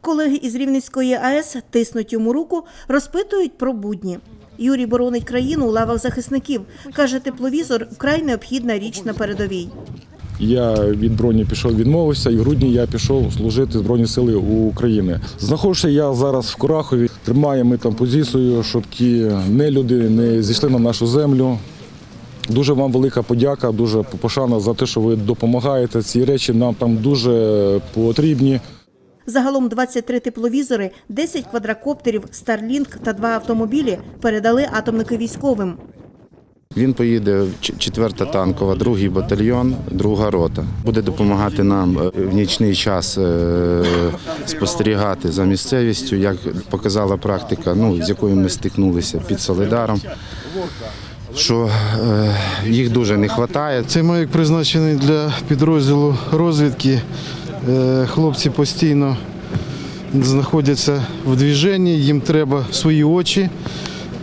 Колеги із Рівненської АЕС тиснуть йому руку, розпитують про будні. Юрій боронить країну у лавах захисників. Каже, тепловізор вкрай необхідна річ на передовій. Я від броні пішов, відмовився, і в грудні я пішов служити Збройні Сили України. Знаходжуся я зараз в Курахові. Тримаємо ми там позицію, щоб ті нелюди не зійшли на нашу землю. Дуже вам велика подяка, дуже пошана за те, що ви допомагаєте. Ці речі нам там дуже потрібні. Загалом 23 тепловізори, 10 квадрокоптерів, Starlink та два автомобілі передали атомники військовим. Він поїде в ч- 4-та танкова, другий батальйон, друга рота. Буде допомагати нам е, в нічний час е, спостерігати за місцевістю, як показала практика, ну, з якою ми стикнулися під Солидаром. Що е, їх дуже не вистачає. Цей маяк призначений для підрозділу розвідки. Е, Хлопці постійно знаходяться в движенні, їм треба свої очі.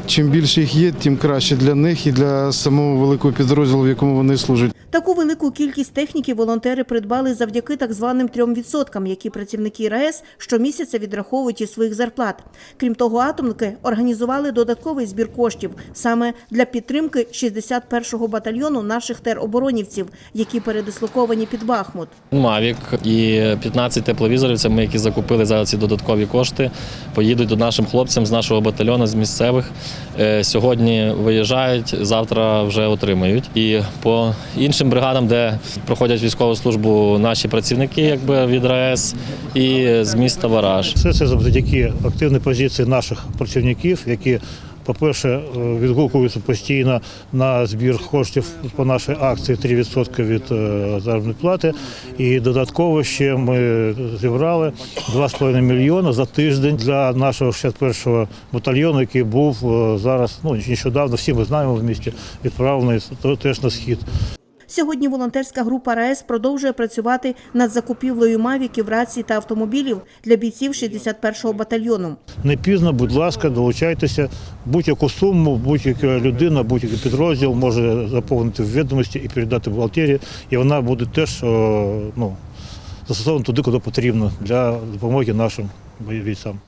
Чим більше їх є, тим краще для них і для самого великого підрозділу, в якому вони служать. Таку велику кількість техніки волонтери придбали завдяки так званим трьом відсоткам, які працівники РАЕС щомісяця відраховують із своїх зарплат. Крім того, атомники організували додатковий збір коштів саме для підтримки 61-го батальйону наших тероборонівців, які передислоковані під Бахмут. Мавік і 15 тепловізорів, це ми, які закупили за ці додаткові кошти, поїдуть до нашим хлопцям з нашого батальйону, з місцевих. Е, Сьогодні виїжджають, завтра вже отримають. І по іншим бригадам, де проходять військову службу наші працівники, якби від РАЕС, і з міста Вараж. Все це завдяки активній позиції наших працівників, які, по-перше, е, відгукуються постійно на збір коштів по нашій акції 3% від е, заробітної плати. І додатково ще ми зібрали 2,5 мільйони за тиждень для нашого 61-го батальйону, який був е, зараз, ну нещодавно, всі ми знаємо в місті, відправлений теж на схід. Сьогодні волонтерська група РАЕС продовжує працювати над закупівлею мавіків, рацій та автомобілів для бійців 61-го батальйону. Не пізно, будь ласка, долучайтеся. Будь-яку суму, будь-яка людина, будь-який підрозділ може заповнити в відомості і передати бухгалтерії, і вона буде теж ну, застосована туди, куди потрібно для допомоги нашим бойовцям.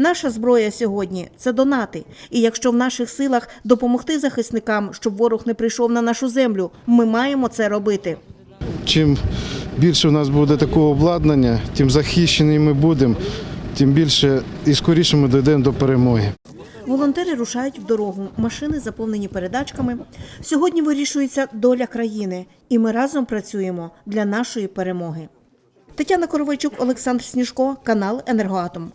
Наша зброя сьогодні це донати. І якщо в наших силах допомогти захисникам, щоб ворог не прийшов на нашу землю, ми маємо це робити. Чим більше в нас буде такого обладнання, тим захищені ми будемо, тим більше і скоріше ми дійдемо до перемоги. Волонтери рушають в дорогу. Машини заповнені передачками. Сьогодні вирішується доля країни, і ми разом працюємо для нашої перемоги. Тетяна Коровайчук, Олександр Сніжко, канал Енергоатом.